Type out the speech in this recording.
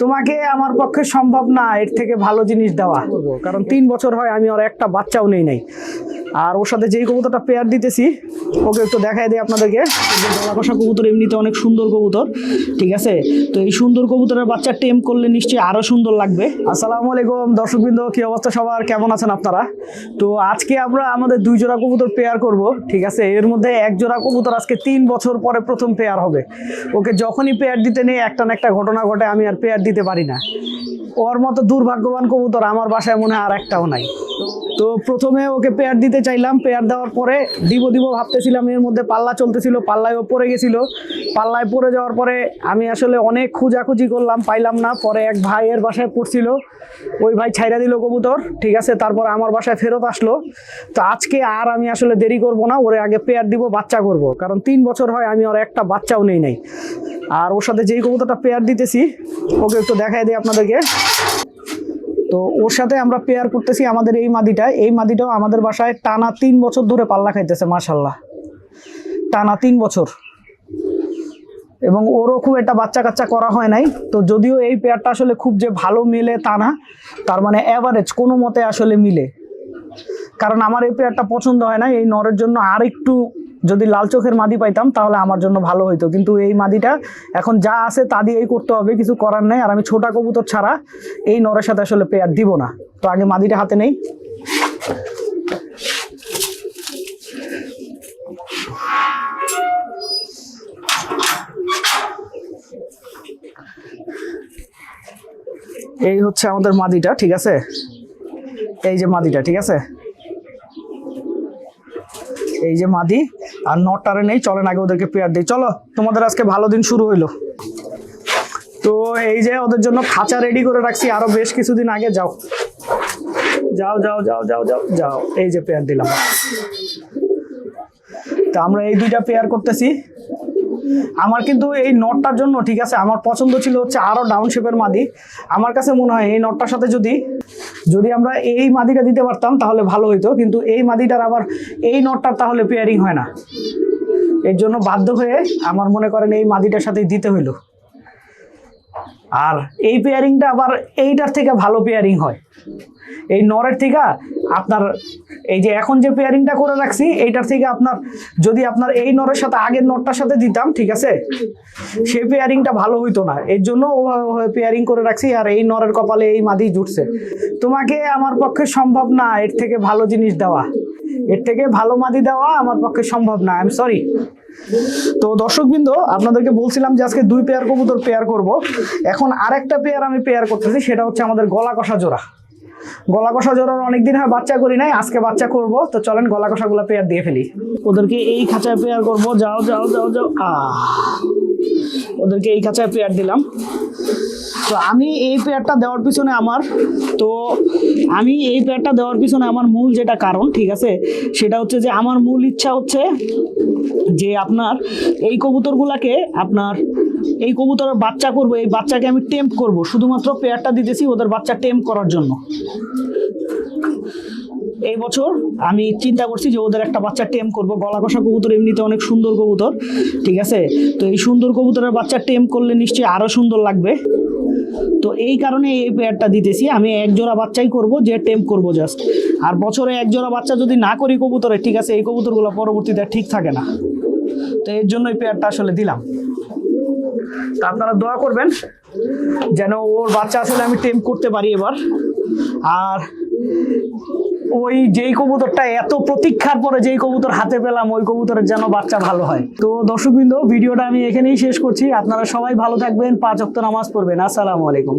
তোমাকে আমার পক্ষে সম্ভব না, এর থেকে ভালো জিনিস দেওয়া। কারণ তিন বছর হয়, আমি আর একটা বাচ্চাও নেই নাই। আর ওর সাথে যেই কবুতরটা পেয়ার দিতেছি, ওকে একটু দেখাই দিই আপনাদেরকে। কষা কবুতর এমনিতে অনেক সুন্দর কবুতর, ঠিক আছে? তো এই সুন্দর কবুতরের বাচ্চা টেম করলে নিশ্চয়ই আরও সুন্দর লাগবে। আসসালামু আলাইকুম, দর্শকবৃন্দ, কী অবস্থা সবার? কেমন আছেন আপনারা? তো আজকে আমরা আমাদের দুই জোড়া কবুতর পেয়ার করব, ঠিক আছে? এর মধ্যে এক জোড়া কবুতর আজকে তিন বছর পরে প্রথম পেয়ার হবে। ওকে যখনই পেয়ার দিতে নেই, একটা না একটা ঘটনা ঘটে, আমি আর পেয়ার দিতে পারি না। ওর মতো দুর্ভাগ্যবান কবুতর আমার বাসায় মনে আর একটাও নাই। তো প্রথমে ওকে পেয়ার দিতে চাইলাম। পেয়ার দেওয়ার পরে দিব দিব ভাবতেছিলাম, এর মধ্যে পাল্লা চলতেছিল, পাল্লায় ও পড়ে গেছিল। পাল্লায় পড়ে যাওয়ার পরে আমি আসলে অনেক খুঁজাখুঁজি করলাম, পাইলাম না। পরে এক ভাইয়ের বাসায় পড়ছিল। ওই ভাই ছাইরা দিল কবুতর, ঠিক আছে? তারপর আমার বাসায় ফেরত আসলো। তো আজকে আর আমি আসলে দেরি করব না, ওরে আগে পেয়ার দিব, বাচ্চা করব। কারণ তিন বছর হয় আমি ওর একটা বাচ্চাও নেই নাই। আর ওর সাথে যেই কবুতরটা পেয়ার দিতেছি, ওকে একটু দেখাই দিই আপনাদেরকে। তো ওর সাথে আমরা পেয়ার করতেছি আমাদের এই মাদিটা এই মাদিটাও আমাদের বাসায় টানা তিন বছর ধরে পাল্লা খাইতেছে মাশাল্লাহ টানা তিন বছর। এবং ওরও খুব একটা বাচ্চা কাচ্চা করা হয় নাই। তো যদিও এই পেয়ারটা আসলে খুব যে ভালো মিলে তা না, তার মানে অ্যাভারেজ কোনো মতে আসলে মিলে। কারণ আমার এই পেয়ারটা পছন্দ হয় না, এই নরের জন্য আর একটু যদি লাল চোখের মাদি পাইতাম, তাহলে আমার জন্য ভালো হইতো। কিন্তু এই মাদিটা এখন যা আছে তা দিয়েই করতে হবে, কিছু করার নেই। আর আমি ছোটা কবুতর ছাড়া এই নরের সাথে আসলে পেয়ার দিব না। তো আগে মাদিটা হাতে নেই। এই হচ্ছে আমাদের মাদিটা, ঠিক আছে? এই যে মাদিটা, ঠিক আছে? এই যে মাদি আর নটারে নেই, চলেন আগে ওদেরকে পেয়ার দিই। চলো, তোমাদের আজকে ভালো দিন শুরু হইল। তো এই যে ওদের জন্য খাঁচা রেডি করে রাখছি, আরও বেশ কিছুদিন আগে যাও। যাও যাও যাও যাও যাও যাও, এই যে পেয়ার দিলাম। তা আমরা এই দুইটা পেয়ার করতেছি। আমার কিন্তু এই নটটার জন্য, ঠিক আছে, আমার পছন্দ ছিল হচ্ছে আরও ডাউন শেপের মাদি। আমার কাছে মনে হয় এই নটটার সাথে যদি যদি আমরা এই মাদিটা দিতে পারতাম, তাহলে ভালো হইতো। কিন্তু এই মাদিটার আবার এই নটটার তাহলে পেয়ারিং হয় না। এর জন্য বাধ্য হয়ে আমার মনে করেন এই মাদিটার সাথেই দিতে হইল। আর এই পেয়ারিংটা আবার এইটার থেকে ভালো পেয়ারিং হয়। এই নরের থেকে আপনার, এই যে এখন যে পেয়ারিংটা করে রাখছি, এইটার থেকে আপনার, যদি আপনার এই নরের সাথে আগের নরটার সাথে দিতাম, ঠিক আছে? সেই পেয়ারিংটা ভালো হইতো না। এর জন্য পেয়ারিং করে রাখছি, আর এই নরের কপালে এই মাদি জুটছে। তোমাকে আমার পক্ষে সম্ভব না এর থেকে ভালো জিনিস দেওয়া। এর থেকে ভালো মাদি দেওয়া আমার পক্ষে সম্ভব না। আই এম সরি তো দর্শকবৃন্দ, আপনাদেরকে বলছিলাম যে আজকে দুই পেয়ার কবুতর পেয়ার করব। এখন আরেকটা পেয়ার আমি পেয়ার করতেছি, সেটা হচ্ছে আমাদের গলা কষা জোড়া। গলা কষা জোড়ার অনেকদিন হয় বাচ্চা করি নাই, আজকে বাচ্চা করব। তো চলেন গলা কষাগুলো পেয়ার দিয়ে ফেলি। ওদেরকে এই খাঁচায় পেয়ার করব, যাও যাও যাও যাও। আহ, ওদেরকে এই খাঁচায় পেয়ার দিলাম। তো আমি এই পেয়ারটা দেওয়ার পিছনে আমার, তো আমি এই পেয়ারটা দেওয়ার পিছনে আমার মূল যেটা কারণ, ঠিক আছে? সেটা হচ্ছে যে আমার মূল ইচ্ছা হচ্ছে যে আপনার এই কবুতরগুলাকে আপনার এই কবুতরের বাচ্চা করব, এই বাচ্চাকে আমি টেম্প করব, শুধুমাত্র পেয়ারটা দিতেছি ওদের বাচ্চা টেম্প করার জন্য। এই বছর আমি চিন্তা করছি যে ওদের একটা বাচ্চা টেম করব গলা কষা কবুতর এমনিতে অনেক সুন্দর কবুতর, ঠিক আছে? তো এই সুন্দর কবুতরের বাচ্চা টেম করলে নিশ্চয়ই আরও সুন্দর লাগবে। তো এই কারণে এই পেয়ারটা দিতেছি। আমি এক জোড়া বাচ্চাই করব, যে টেম্প করব জাস্ট আর বছরে এক জোড়া বাচ্চা যদি না করি কবুতরে, ঠিক আছে, এই কবুতরগুলো পরবর্তীতে ঠিক থাকে না। তো এর জন্য এই পেয়ারটা আসলে দিলাম। তা আপনারা দোয়া করবেন, যেন ওর বাচ্চা আসলে আমি টেম্প করতে পারি এবার। আর ওই যেই কবুতরটা, এত প্রতীক্ষার পরে যেই কবুতর হাতে পেলাম, ওই কবুতরের যেন বাচ্চা ভালো হয়। তো দর্শকবৃন্দ, ভিডিওটা আমি এখানেই শেষ করছি। আপনারা সবাই ভালো থাকবেন, পাঁচ অক্ত নামাজ পড়বেন। আসসালামু আলাইকুম।